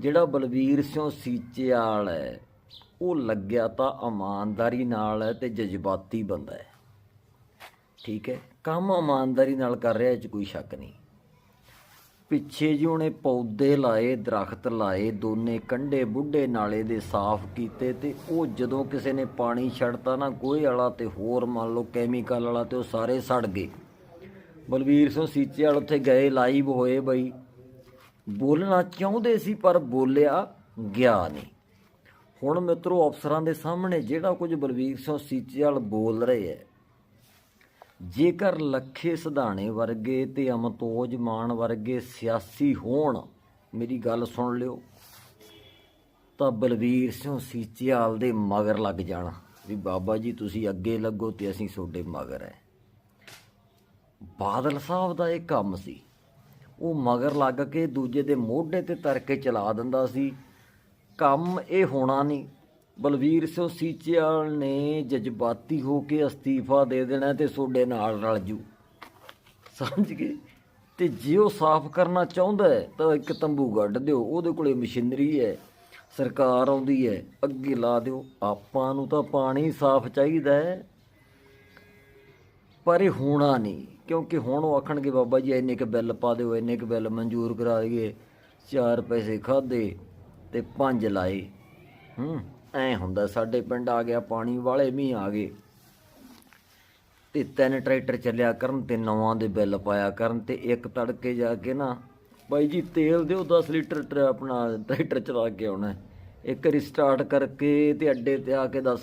ਜਿਹੜਾ ਬਲਵੀਰ ਸਿੰਘ ਸੀਚੇਵਾਲ ਹੈ, ਉਹ ਲੱਗਿਆ ਤਾਂ ਇਮਾਨਦਾਰੀ ਨਾਲ ਹੈ ਤੇ ਜਜ਼ਬਾਤੀ ਬੰਦਾ ਹੈ। ਠੀਕ ਹੈ, ਕੰਮ ਇਮਾਨਦਾਰੀ ਨਾਲ ਕਰ ਰਿਹਾ, ਇਹ 'ਚ ਕੋਈ ਸ਼ੱਕ ਨਹੀਂ। ਪਿੱਛੇ ਜੀ ਉਹਨੇ ਪੌਦੇ ਲਾਏ, ਦਰਖਤ ਲਾਏ, ਦੋਨੇ ਕੰਢੇ ਬੁੱਢੇ ਨਾਲੇ ਦੇ ਸਾਫ਼ ਕੀਤੇ ਤੇ ਉਹ ਜਦੋਂ ਕਿਸੇ ਨੇ ਪਾਣੀ ਛੱਡਤਾ ਨਾ, ਗੋਹੇ ਵਾਲਾ ਤੇ ਹੋਰ ਮੰਨ ਲਓ ਕੈਮੀਕਲ ਵਾਲਾ ਤੇ ਉਹ ਸਾਰੇ ਸੜ ਗਏ। ਬਲਵੀਰ ਸਿੰਘ ਸੀਚੇ ਵਾਲ ਉੱਥੇ ਗਏ ਲਾਈਵ ਹੋਏ ਬਈ। ਬੋਲਣਾ ਚਾਹੁੰਦੇ ਸੀ, ਪਰ ਬੋਲਿਆ ਗਿਆ ਨਹੀਂ। ਹੁਣ ਮਿੱਤਰੋ, ਅਫਸਰਾਂ ਦੇ ਸਾਹਮਣੇ ਜਿਹੜਾ ਕੁਝ ਬਲਵੀਰ ਸਿੰਘ ਸੀਚੇ ਬੋਲ ਰਹੇ ਹੈ, ਜੇਕਰ ਲੱਖੇ ਸਿਧਾਣੇ ਵਰਗੇ ਤੇ ਅਮਤੋਜ ਮਾਨ ਵਰਗੇ ਸਿਆਸੀ ਹੋਣ, ਮੇਰੀ ਗੱਲ ਸੁਣ ਲਿਓ, ਤਾਂ ਬਲਵੀਰ ਸਿੰਘ ਸੀਚੇਵਾਲ ਦੇ ਮਗਰ ਲੱਗ ਜਾਣਾ ਵੀ ਬਾਬਾ ਜੀ, ਤੁਸੀਂ ਅੱਗੇ ਲੱਗੋ ਤੇ ਅਸੀਂ ਤੁਹਾਡੇ ਮਗਰ ਹੈ। ਬਾਦਲ ਸਾਹਿਬ ਦਾ ਇਹ ਕੰਮ ਸੀ। ਉਹ ਮਗਰ ਲੱਗ ਕੇ ਦੂਜੇ ਦੇ ਮੋਢੇ ਤੇ ਤਰ ਕੇ ਚਲਾ ਦਿੰਦਾ ਸੀ। ਕੰਮ ਇਹ ਹੋਣਾ ਨਹੀਂ। ਬਲਵੀਰ ਸਿੰਘ ਸੀਚੇਵਾਲ ਨੇ ਜਜ਼ਬਾਤੀ ਹੋ ਕੇ ਅਸਤੀਫਾ ਦੇ ਦੇਣਾ ਤੇ ਤੁਹਾਡੇ ਨਾਲ ਰਲ ਜੂ। ਸਮਝ ਗਏ? ਤੇ ਜੇ ਉਹ ਸਾਫ਼ ਕਰਨਾ ਚਾਹੁੰਦਾ ਤਾਂ ਇੱਕ ਤੰਬੂ ਗੱਡ ਦਿਓ। ਉਹਦੇ ਕੋਲੇ ਮਸ਼ੀਨਰੀ ਹੈ, ਸਰਕਾਰ ਆਉਂਦੀ ਹੈ। ਅੱਗੇ ਲਾ ਦਿਓ। ਆਪਾਂ ਨੂੰ ਤਾਂ ਪਾਣੀ ਸਾਫ਼ ਚਾਹੀਦਾ ਹੈ। ਪਰ ਇਹ ਹੋਣਾ ਨਹੀਂ, ਕਿਉਂਕਿ ਹੁਣ ਉਹ ਆਖਣਗੇ, ਬਾਬਾ ਜੀ, ਇੰਨੇ ਕ ਬਿੱਲ ਪਾ ਦਿਓ, ਇੰਨੇ ਕ ਬਿੱਲ ਮਨਜ਼ੂਰ ਕਰਾ ਦਈਏ, ਚਾਰ ਪੈਸੇ ਖਾਦੇ ਤੇ ਪੰਜ ਲਾਏ। ਹੂੰ, ਐ ਹੁੰਦਾ, ਸਾਡੇ ਪਿੰਡ ਆ ਗਿਆ, ਪਾਣੀ ਵਾਲੇ ਵੀ ਆ ਗਏ। ਤੇ ਤਿੰਨ ਟਰੈਕਟਰ ਚੱਲਿਆ ਕਰਨ ਤੇ ਨਵਾਂ ਦੇ ਬਿੱਲ ਪਾਇਆ ਕਰਨ ਤੇ ਇੱਕ ਤੜਕੇ ਜਾ ਕੇ ਨਾ, ਬਾਈ ਜੀ, ਤੇਲ ਦਿਓ 10 ਲੀਟਰ ਆਪਣਾ ਟਰੈਕਟਰ ਚਲਾ ਕੇ ਆਉਣਾ। ਇੱਕ ਵਾਰੀ ਸਟਾਰਟ ਕਰਕੇ ਤੇ ਅੱਡੇ ਤੇ ਆ ਕੇ ਦੱਸ